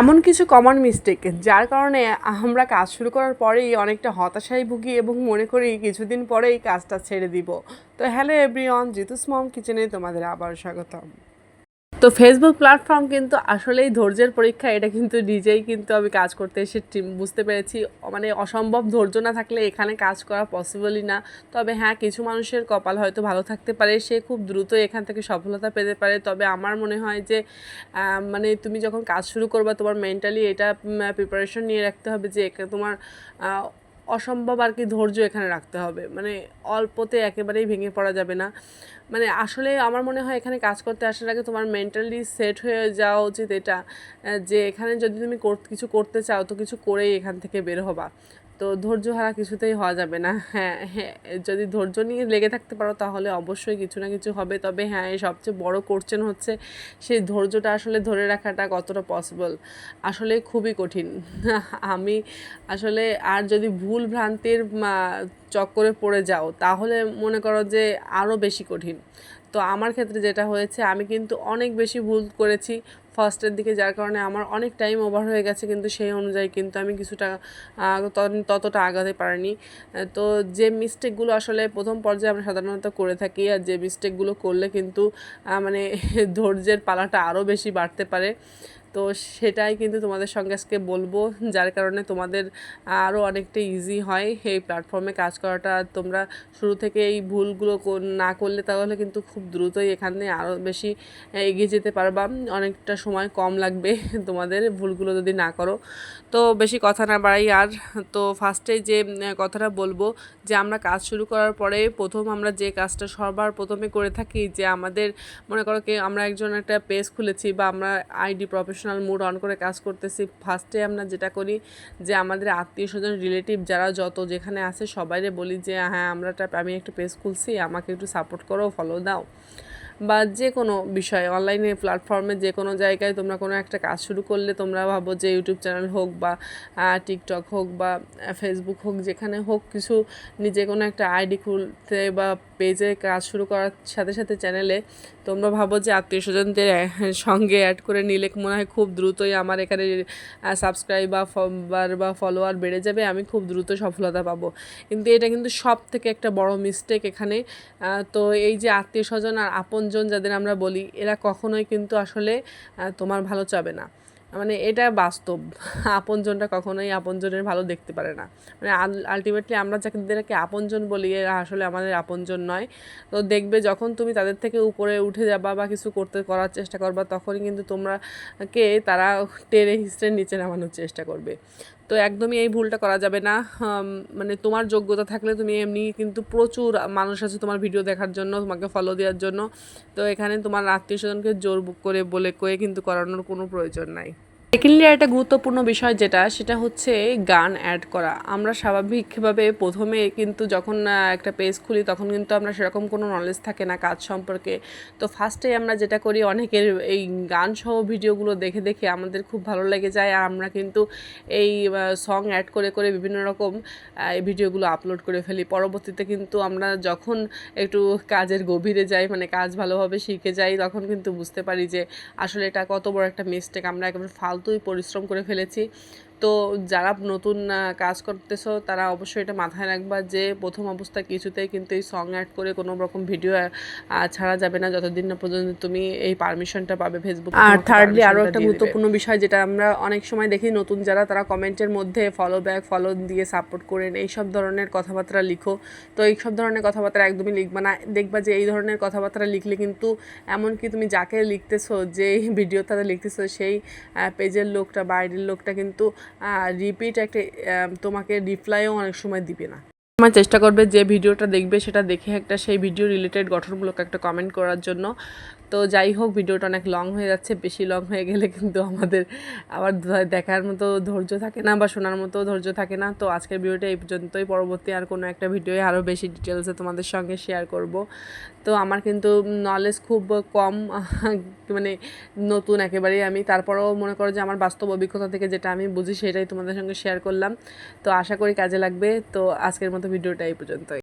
এমন কিছু common mistake যার কারণে আমরা কাজ শুরু করার পরেই অনেকটা হতাশায় ভুগি এবং মনে করি কিছুদিন পরেই কাজটা ছেড়ে দিব। তো হ্যালো এভরিওয়ান জিতুস মম কিচেনে তোমাদের আবার স্বাগতম। তো ফেসবুক প্ল্যাটফর্ম কিন্তু আসলেই ধৈর্যের পরীক্ষা। এটা কিন্তু নিজেই কিন্তু আমি কাজ করতে এসে বুঝতে পেরেছি। মানে অসম্ভব ধৈর্য না থাকলে এখানে কাজ করা পসিবলই না। তবে হ্যাঁ কিছু মানুষের কপাল হয়তো ভালো থাকতে পারে, সে খুব দ্রুত এখান থেকে সফলতা পেতে পারে। তবে আমার মনে হয় যে মানে তুমি যখন কাজ শুরু করবা, তোমার মেন্টালি এটা প্রিপারেশন নিয়ে রাখতে হবে যে তোমার অসম্ভব আর কি ধৈর্য এখানে রাখতে হবে। মানে অল্পতে একেবারেই ভেঙে পড়া যাবে না। মানে আসলে আমার মনে হয় এখানে কাজ করতে আসার আগে তোমার মেন্টালি সেট হয়ে যাওয়া উচিত এটা। যে এখানে যদি তুমি কিছু করতে চাও তো কিছু করেই এখান থেকে বের হবা। তো ধৈর্য হারা কিছুতেই হওয়া যাবে না। হ্যাঁ হ্যাঁ যদি ধৈর্য নিয়ে লেগে থাকতে পারো তাহলে অবশ্যই কিছু না কিছু হবে। তবে হ্যাঁ সবচেয়ে বড় কোশ্চেন হচ্ছে সেই ধৈর্যটা আসলে ধরে রাখাটা কতটা পসিবল আসলে খুবই কঠিন। আমি আসলে আর যদি ভুল ভ্রান্তির চক্করে পড়ে যাও, তাহলে মনে করো যে আরও বেশি কঠিন। তো আমার ক্ষেত্রে যেটা হয়েছে, আমি কিন্তু অনেক বেশি ভুল করেছি। ফার্স্টের দিকে, যার কারণে আমার অনেক টাইম ওভার হয়ে গেছে, কিন্তু সেই অনুযায়ী কিন্তু আমি কিছুটা ততটা আগাতে পারিনি। তো যে মিস্টেকগুলো আসলে প্রথম পর্যায়ে আমরা সাধারণত করে থাকি, আর যে মিস্টেকগুলো করলে কিন্তু মানে ধৈর্যের পালাটা আরও বেশি বাড়তে পারে। তো সেটাই কিন্তু তোমাদের সঙ্গে আজকে বলব, যার কারণে তোমাদের আরও অনেকটা ইজি হয় এই প্ল্যাটফর্মে কাজ করাটা। তোমরা শুরু থেকে এই ভুলগুলো না করলে তাহলে কিন্তু খুব দ্রুতই এখানে আরও বেশি এগিয়ে যেতে পারবা। অনেকটা সময় কম লাগবে, তোমাদের ভুলগুলো যদি না করো। তো বেশি কথা না বাড়াই, আর তো ফার্স্টে যে কথাটা বলব যে, আমরা কাজ শুরু করার পরে প্রথম আমরা যে কাজটা সবার প্রথমে করে থাকি, যে আমাদের, মনে করো কি, আমরা একজন একটা পেজ খুলেছি বা আমরা আইডি প্রফেশনাল মুড অন করে কাজ করতেছি ফার্স্টে আমরা যেটা করি যে, আমাদের আত্মীয় স্বজন রিলেটিভ যারা যত যেখানে আছে সবাইরে বলি যে হ্যাঁ আমরা আমি একটা পেজ খুলছি, আমাকে একটু সাপোর্ট করো ফলো দাও। বা যে কোনো বিষয় অনলাইনে প্ল্যাটফর্মে যে কোনো জায়গায় তোমরা কোনো একটা কাজ শুরু করলে তোমরা ভাবো যে ইউটিউব চ্যানেল হোক বা টিকটক হোক বা ফেসবুক হোক, যেখানে হোক কিছু নিজে কোনো একটা আইডি খুলতে বা পেজে কাজ শুরু করার সাথে সাথে চ্যানেলে তোমরা ভাবো যে আত্মীয় স্বজনদের সঙ্গে অ্যাড করে নিলে মনে হয় খুব দ্রুতই আমার এখানে সাবস্ক্রাইব বা বা ফলোয়ার বেড়ে যাবে, আমি খুব দ্রুত সফলতা পাবো। কিন্তু এটা কিন্তু সব থেকে একটা বড় মিস্টেক এখানে। তো এই যে আত্মীয় স্বজন আর আপনজন যাদের আমরা বলি, এরা কখনোই কিন্তু আসলে তোমার ভালো চাবে না। মানে এটা বাস্তব। আপনজনটা কখনোই আপনজনের ভালো দেখতে পারে না। মানে আলটিমেটলি আমরা যাদেরকে আপনজন বলি, এরা আসলে আমাদের আপনজন নয়। তো দেখবে যখন তুমি তাদের থেকে উপরে উঠে যাবা বা কিছু করতে, করার চেষ্টা করবা, তখনই কিন্তু তোমরা কে তারা টেরে হিস্ট্রের নিচে নামানোর চেষ্টা করবে। তো একদমই এই ভুলটা করা যাবে না। মানে তোমার যোগ্যতা থাকলে তুমি এমনি কিন্তু প্রচুর মানুষ আছে তোমার ভিডিও দেখার জন্য, তোমাকে ফলো দেওয়ার জন্য। তো এখানে তোমার আত্মীয় স্বজনকে জোর করে বলে, কয়ে কিন্তু করানোর কোনো প্রয়োজন নাই। সেকেন্ডলি একটা গুরুত্বপূর্ণ বিষয় যেটা, সেটা হচ্ছে গান অ্যাড করা। আমরা স্বাভাবিকভাবে প্রথমে কিন্তু যখন একটা পেজ খুলি, তখন কিন্তু আমরা সেরকম কোনো নলেজ থাকে না কাজ সম্পর্কে। তো ফার্স্টে আমরা যেটা করি, অনেকের এই গান সহ ভিডিওগুলো দেখে দেখে আমাদের খুব ভালো লেগে যায়। আর আমরা কিন্তু এই সং অ্যাড করে করে বিভিন্ন রকম এই ভিডিওগুলো আপলোড করে ফেলি। পরবর্তীতে কিন্তু আমরা যখন একটু কাজের গভীরে যাই মানে কাজ ভালোভাবে শিখে যাই, তখন কিন্তু বুঝতে পারি যে আসলে এটা কত বড় একটা মিস্টেক আমরা একবার একেবারে ফালতুই পরিশ্রম করে ফেলেছি। তো যারা নতুন কাজ করতেছো তারা অবশ্যই এটা মাথায় রাখবা যে প্রথম অবস্থা কিছুতেই কিন্তু এই সং অ্যাড করে কোনো রকম ভিডিও ছাড়া যাবে না। যতদিন না পর্যন্ত তুমি এই পারমিশনটা পাবে ফেসবুক আর থার্ডলি আরও একটা গুরুত্বপূর্ণ বিষয় যেটা আমরা অনেক সময় দেখি নতুন যারা তারা কমেন্টের মধ্যে ফলো ব্যাক ফলো দিয়ে সাপোর্ট করেন এইসব ধরনের কথাবার্তা লিখো। তো এইসব ধরনের কথাবার্তা একদমই লিখবা না। দেখবা যে এই ধরনের কথাবার্তা লিখলে কিন্তু এমনকি তুমি যাকে লিখতেছো যে ভিডিওটাতে লিখতেছো সেই পেজের লোকটা বাইরের লোকটা কিন্তু রিপিট একটা তোমাকে রিপ্লাইও অনেক সময় দিবে না। আমার চেষ্টা করবে যে ভিডিওটা দেখবে, সেটা দেখে একটা সেই ভিডিও রিলেটেড গঠনমূলক একটা কমেন্ট করার জন্য। তো যাই হোক ভিডিওটা অনেক লং হয়ে যাচ্ছে, বেশি লং হয়ে গেলে কিন্তু আমাদের আবার দেখার মতো ধৈর্য থাকে না বা শোনার মতো ধৈর্য থাকে না। তো আজকের ভিডিওটা এই পর্যন্তই। পরবর্তী আর কোনো একটা ভিডিওয়ে আরও বেশি ডিটেলসে তোমাদের সঙ্গে শেয়ার করব। তো আমার কিন্তু নলেজ খুব কম মানে নতুন একেবারেই আমি। তারপরেও মনে করো যে আমার বাস্তব অভিজ্ঞতা থেকে যেটা আমি বুঝি, সেটাই তোমাদের সঙ্গে শেয়ার করলাম। তো আশা করি কাজে লাগবে। তো আজকের মতো ভিডিওটা এই পর্যন্তই।